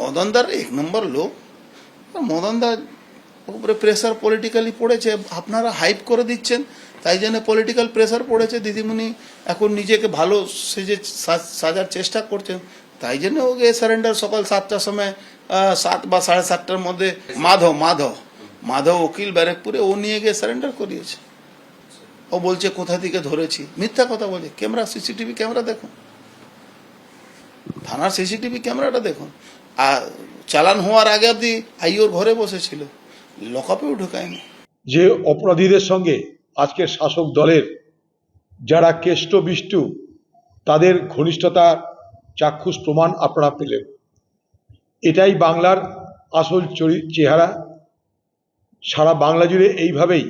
মদনদার এক নম্বর লোক। মদনদার উপরে প্রেসার পলিটিক্যালি পড়েছে, আপনারা হাইপ করে দিচ্ছেন, তাই জন্য পলিটিক্যাল প্রেসার পড়েছে, দিদিমণি এখন নিজেকে ভালো সেজে সাজার চেষ্টা করছেন, তাই জন্য ওকে সারেন্ডার সকাল সাতটার সময় সাত বা সাড়ে সাতটার মধ্যে মাধব মাধব মাধব উকিল ব্যারেকপুরে ও নিয়ে গিয়ে সারেন্ডার করিয়েছে। ও বলছে, কোথা থেকে ধরেছি? মিথ্যা কথা বলছে, ক্যামেরা, সিসিটিভি ক্যামেরা দেখুন। থানার সিসিটিভি ক্যামেরাটা দেখুন। আর চালান হওয়ার আগে অব্দি আইওর ঘরে বসেছিল। লকআপেও ঢুকায়নি। যে অপরাধীদের সঙ্গে আজকের শাসক দলের যারা কেষ্ট বিষ্টু, তাদের ঘনিষ্ঠতার চাক্ষুষ প্রমাণ আপনারা পেলেন। এটাই বাংলার আসল চেহারা। সারা বাংলা জুড়ে এইভাবেই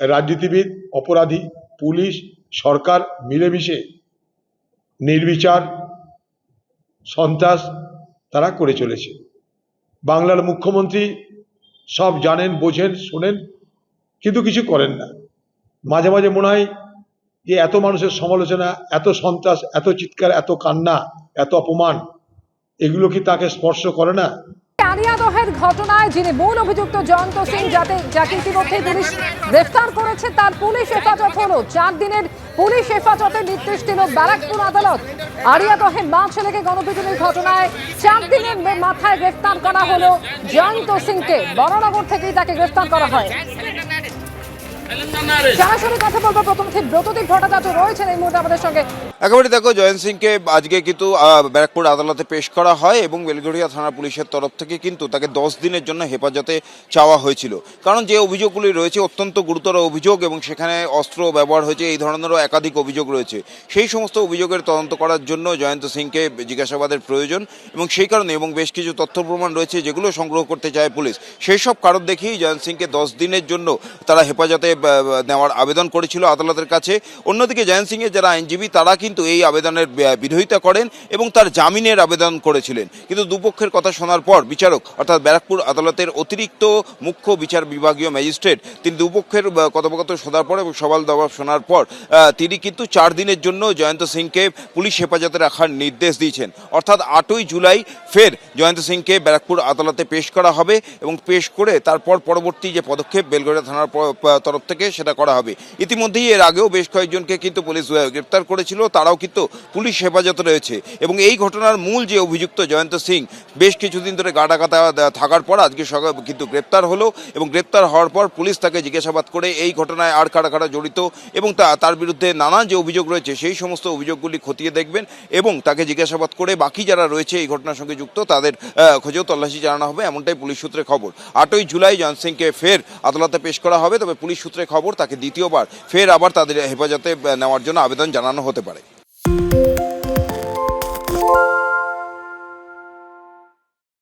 রাজনীতিবিদ, অপরাধী, পুলিশ, সরকার মিলেমিশে নির্বিচার, সন্ত্রাস তারা করে চলেছে। বাংলার মুখ্যমন্ত্রী সব জানেন, বোঝেন, শোনেন, কিন্তু কিছু করেন না। মাঝে মাঝে মনে হয় যে এত মানুষের সমালোচনা, এত সন্ত্রাস, এত চিৎকার, এত কান্না, এত অপমান, এগুলো কি তাকে স্পর্শ করে না? ঘটনায় যিনি মূল অভিযুক্ত জয়ন্ত সিং, যাতে যাকে ইতিমধ্যে পুলিশ গ্রেফতার করেছে, তার পুলিশ হেফাজত হলো। চার দিনের পুলিশ হেফাজতে নির্দেশ দিল ব্যারাকপুর আদালত। আরিয়াদহে মা ছেলেকে গণপিটুনির ঘটনায় চার দিনের মাথায় গ্রেফতার করা হলো জয়ন্ত সিংকে। বড়নগর থেকেই তাকে গ্রেফতার করা হয়। সরাসরি কথা বলব প্রথমে ব্রতদীপ ভট্টাচার্য রয়েছেন এই মুহূর্তে আমাদের সঙ্গে। একেবারে দেখো জয়ন্ত সিংকে আজকে কিন্তু ব্যারাকপুর আদালতে পেশ করা হয় এবং বেলগড়িয়া থানা পুলিশের তরফ থেকে কিন্তু তাকে দশ দিনের জন্য হেফাজতে চাওয়া হয়েছিল। কারণ যে অভিযোগগুলি রয়েছে অত্যন্ত গুরুতর অভিযোগ এবং সেখানে অস্ত্র ব্যবহার হয়েছে এই ধরনেরও একাধিক অভিযোগ রয়েছে। সেই সমস্ত অভিযোগের তদন্ত করার জন্য জয়ন্ত সিংকে জিজ্ঞাসাবাদের প্রয়োজন এবং সেই কারণে এবং বেশ কিছু তথ্য প্রমাণ রয়েছে যেগুলো সংগ্রহ করতে চায় পুলিশ। সেই সব কারণ দেখেই জয়ন্ত সিংকে দশ দিনের জন্য তারা হেফাজতে নেওয়ার আবেদন করেছিল আদালতের কাছে। অন্যদিকে জয়ন্ত সিংয়ের যারা আইনজীবী, তারা কিন্তু এই আবেদনের বিরোধিতা করেন এবং তার জামিনের আবেদন করেছিলেন। কিন্তু দুপক্ষের কথা শোনার পর বিচারক, অর্থাৎ ব্যারাকপুর আদালতের অতিরিক্ত মুখ্য বিচার বিভাগীয় ম্যাজিস্ট্রেট, তিনি দুপক্ষের কথোপকথন শোনার পর এবং সবাল দবাব শোনার পর তিনি কিন্তু চার দিনের জন্য জয়ন্ত সিংকে পুলিশ হেফাজতে রাখার নির্দেশ দিয়েছেন। অর্থাৎ আটই জুলাই ফের জয়ন্ত সিংকে ব্যারাকপুর আদালতে পেশ করা হবে এবং পেশ করে তারপর পরবর্তী যে পদক্ষেপ বেলগড়িয়া থানার তরফ থেকে সেটা করা হবে। ইতিমধ্যেই এর আগেও বেশ কয়েকজনকে কিন্তু পুলিশ গ্রেপ্তার করেছিল, তারাও কিন্তু পুলিশ হেফাজতে রয়েছে। এবং এই ঘটনার মূল যে অভিযুক্ত জয়ন্ত সিং, বেশ কিছুদিন ধরে গাটাকাতা থাকার পর আজকে সকাল কিন্তু গ্রেপ্তার হলো এবং গ্রেপ্তার হওয়ার পর পুলিশ তাকে জিজ্ঞাসাবাদ করে এই ঘটনায় আর কারা কারা জড়িত এবং তা- তার বিরুদ্ধে নানা যে অভিযোগ রয়েছে সেই সমস্ত অভিযোগগুলি খতিয়ে দেখবেন এবং তাকে জিজ্ঞাসাবাদ করে বাকি যারা রয়েছে এই ঘটনার সঙ্গে যুক্ত তাদের খোঁজেও তল্লাশি জানানো হবে, এমনটাই পুলিশ সূত্রে খবর। আটই জুলাই জয়ন্ত সিংকে ফের আদালতে পেশ করা হবে, তবে পুলিশ সূত্রে খবর তাকে দ্বিতীয়বার ফের আবার তাদের হেফাজতে নেওয়ার জন্য আবেদন জানানো হতে পারে।